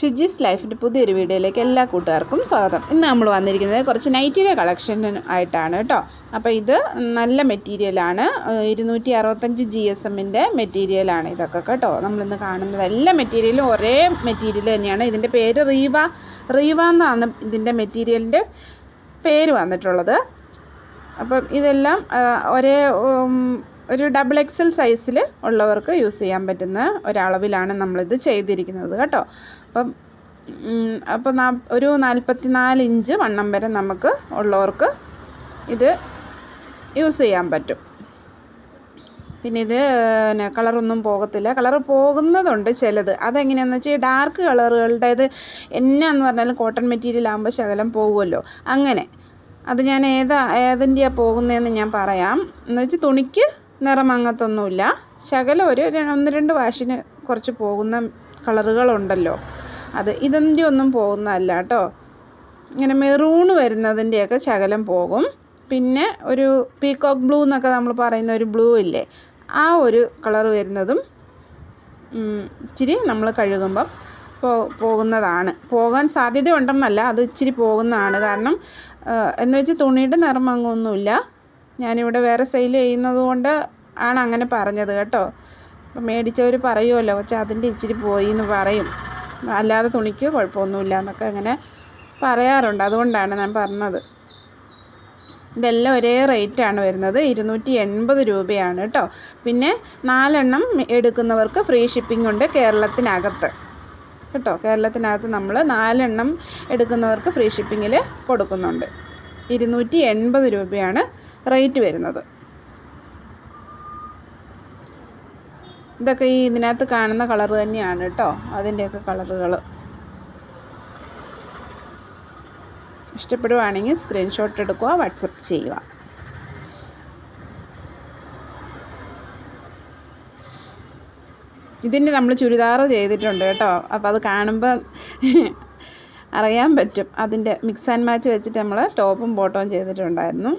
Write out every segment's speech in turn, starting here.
ഷിജീസ് ലൈഫിന്റെ പുതിയൊരു വീഡിയോയിലേക്ക് എല്ലാ കൂട്ടുകാർക്കും സ്വാഗതം. ഇന്ന് നമ്മൾ വന്നിരിക്കുന്നത് കുറച്ച് നൈറ്റിയുടെ കളക്ഷൻ ആയിട്ടാണ് കേട്ടോ. അപ്പോൾ ഇത് നല്ല മെറ്റീരിയലാണ് ഇരുന്നൂറ്റി അറുപത്തഞ്ച് ജി എസ് എമ്മിന്റെ മെറ്റീരിയലാണ് ഇതൊക്കെ കേട്ടോ. നമ്മളിന്ന് കാണുന്നത് എല്ലാ മെറ്റീരിയലും ഒരേ മെറ്റീരിയൽ തന്നെയാണ്. ഇതിന്റെ പേര് റീവ. റീവ എന്നാണ് ഇതിന്റെ മെറ്റീരിയലിന്റെ പേര് വന്നിട്ടുള്ളത്. അപ്പം ഇതെല്ലാം ഒരേ ഒരു ഡബിൾ എക്സൽ സൈസിൽ ഉള്ളവർക്ക് യൂസ് ചെയ്യാൻ പറ്റുന്ന ഒരളവിലാണ് നമ്മളിത് ചെയ്തിരിക്കുന്നത് കേട്ടോ. അപ്പം അപ്പോൾ നാ ഒരു നാൽപ്പത്തി നാല് ഇഞ്ച് വണ്ണം വരെ നമുക്ക് ഉള്ളവർക്ക് ഇത് യൂസ് ചെയ്യാൻ പറ്റും. പിന്നെ ഇത് പിന്നെ കളറൊന്നും പോകത്തില്ല. കളർ പോകുന്നതുണ്ട് ചിലത്. അതെങ്ങനെയാണെന്ന് വെച്ചാൽ ഈ ഡാർക്ക് കളറുകളുടേത് എന്നാന്ന് പറഞ്ഞാലും കോട്ടൺ മെറ്റീരിയൽ ആകുമ്പോൾ ശകലം പോകുമല്ലോ അങ്ങനെ. അത് ഞാൻ ഏതാ ഏതിന്റെയാണ് പോകുന്നതെന്ന് ഞാൻ പറയാം. എന്ന് വെച്ചാൽ തുണിക്ക് നിറം അങ്ങത്തൊന്നുമില്ല ശകലം ഒരു ഒന്ന് രണ്ട് വാഷിന് കുറച്ച് പോകുന്ന കളറുകളുണ്ടല്ലോ. അത് ഇതിന്റെ ഒന്നും പോകുന്നതല്ല കേട്ടോ. ഇങ്ങനെ മെറൂണ് വരുന്നതിന്റെയൊക്കെ ശകലം പോകും. പിന്നെ ഒരു പീകോക്ക് ബ്ലൂ എന്നൊക്കെ നമ്മൾ പറയുന്ന ഒരു ബ്ലൂ ഇല്ലേ ആ ഒരു കളർ വരുന്നതും ഇച്ചിരി നമ്മൾ കഴുകുമ്പം പോകുന്നതാണ്. പോകാൻ സാധ്യതയുണ്ടെന്നല്ല അത് ഇച്ചിരി പോകുന്നതാണ്. കാരണം എന്നുവെച്ചാൽ എന്ന് വെച്ച് തുണിയുടെ നിറം അങ്ങൊന്നുമില്ല ഞാനിവിടെ വേറെ സെയിൽ ചെയ്യുന്നത് കൊണ്ട് ആണ് അങ്ങനെ പറഞ്ഞത് കേട്ടോ. അപ്പം മേടിച്ചവർ പറയുമല്ലോ കൊച്ചെ അതിന്റെ ഇച്ചിരി പോയി എന്ന് പറയും. അല്ലാതെ തുണിക്ക് കുഴപ്പമൊന്നുമില്ല എന്നൊക്കെ അങ്ങനെ പറയാറുണ്ട്. അതുകൊണ്ടാണ് ഞാൻ പറഞ്ഞത്. ഇതെല്ലാം ഒരേ റേറ്റാണ് വരുന്നത്. ഇരുന്നൂറ്റി എൺപത് രൂപയാണ് കേട്ടോ. പിന്നെ നാലെണ്ണം എടുക്കുന്നവർക്ക് ഫ്രീ ഷിപ്പിംഗ് ഉണ്ട് കേരളത്തിനകത്ത്. കേട്ടോ കേരളത്തിനകത്ത് നമ്മൾ നാലെണ്ണം എടുക്കുന്നവർക്ക് ഫ്രീ ഷിപ്പിങ്ങിൽ കൊടുക്കുന്നുണ്ട്. ഇരുന്നൂറ്റി എൺപത് രൂപയാണ് റേറ്റ് വരുന്നത്. ഇതൊക്കെ ഈ ഇതിനകത്ത് കാണുന്ന കളർ തന്നെയാണ് കേട്ടോ അതിന്റെയൊക്കെ കളറുകൾ ഇഷ്ടപ്പെടുവാണെങ്കിൽ സ്ക്രീൻഷോട്ട് എടുക്കുക വാട്സപ്പ് ചെയ്യുക. ഇതിന് നമ്മൾ ചുരിദാർ ചെയ്തിട്ടുണ്ട് കേട്ടോ അപ്പോൾ അത് കാണുമ്പോൾ അറിയാൻ പറ്റും. അതിന്റെ മിക്സ് ആൻഡ് മാച്ച് വെച്ചിട്ട് നമ്മൾ ടോപ്പും ബോട്ടവും ചെയ്തിട്ടുണ്ടായിരുന്നു.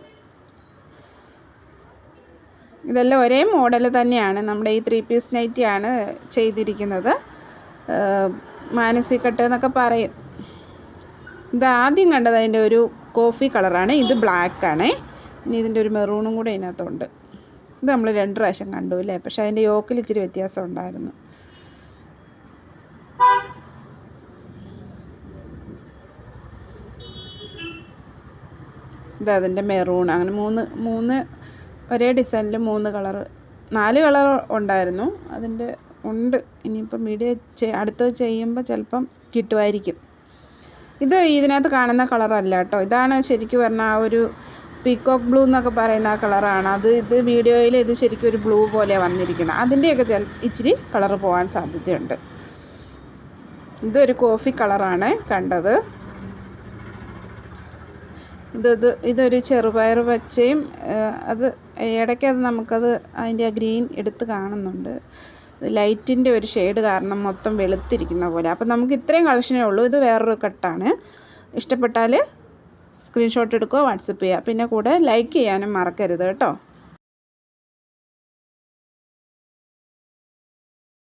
ഇതെല്ലാം ഒരേ മോഡൽ തന്നെയാണ്. നമ്മുടെ ഈ ത്രീ പീസ് നൈറ്റിയാണ് ചെയ്തിരിക്കുന്നത്. മാനസികട്ട് എന്നൊക്കെ പറയും. ഇത് ആദ്യം കണ്ടത് അതിന്റെ ഒരു കോഫി കളറാണ്. ഇത് ബ്ലാക്ക് ആണ് ഇനി ഇതിന്റെ ഒരു മെറൂണും കൂടെ ഇതിനകത്തുണ്ട്. ഇത് നമ്മൾ രണ്ട് പ്രാവശ്യം കണ്ടു അല്ലേ? പക്ഷേ അതിന്റെ യോക്കിൽ ഇച്ചിരി വ്യത്യാസം ഉണ്ടായിരുന്നു. ഇത് അതിന്റെ മെറൂൺ. അങ്ങനെ മൂന്ന് മൂന്ന് ഒരേ ഡിസൈനിൽ മൂന്ന് കളർ നാല് കളർ ഉണ്ടായിരുന്നു. അതിന്റെ ഉണ്ട്. ഇനിയിപ്പം ചെയ് അടുത്തത് ചെയ്യുമ്പോൾ ചിലപ്പം കിട്ടുമായിരിക്കും ഇത് ഇതിനകത്ത് കാണുന്ന കളറല്ല കേട്ടോ. ഇതാണ് ശരിക്കും പറഞ്ഞാൽ ആ ഒരു പീക്കോക്ക് ബ്ലൂ എന്നൊക്കെ പറയുന്ന ആ കളറാണ്. അത് ഇത് വീഡിയോയിൽ ഇത് ശരിക്കും ഒരു ബ്ലൂ പോലെ വന്നിരിക്കുന്നത് അതിന്റെയൊക്കെ ചില ഇച്ചിരി കളറ് പോകാൻ സാധ്യതയുണ്ട്. ഇതൊരു കോഫി കളറാണ് കണ്ടത്. ഇത് ഇത് ഇതൊരു ചെറുപയർ പച്ചയും അത് ഇടയ്ക്ക് അത് നമുക്കത് അതിന്റെ ആ ഗ്രീൻ എടുത്ത് കാണുന്നുണ്ട്. ലൈറ്റിന്റെ ഒരു ഷെയ്ഡ് കാരണം മൊത്തം വെളുത്തിരിക്കുന്ന പോലെ. അപ്പം നമുക്ക് ഇത്രയും കളക്ഷനേ ഉള്ളൂ. ഇത് വേറൊരു കട്ടാണ്. ഇഷ്ടപ്പെട്ടാൽ സ്ക്രീൻഷോട്ട് എടുക്കുക വാട്സപ്പ് ചെയ്യുക. പിന്നെ കൂടെ ലൈക്ക് ചെയ്യാനും മറക്കരുത് കേട്ടോ.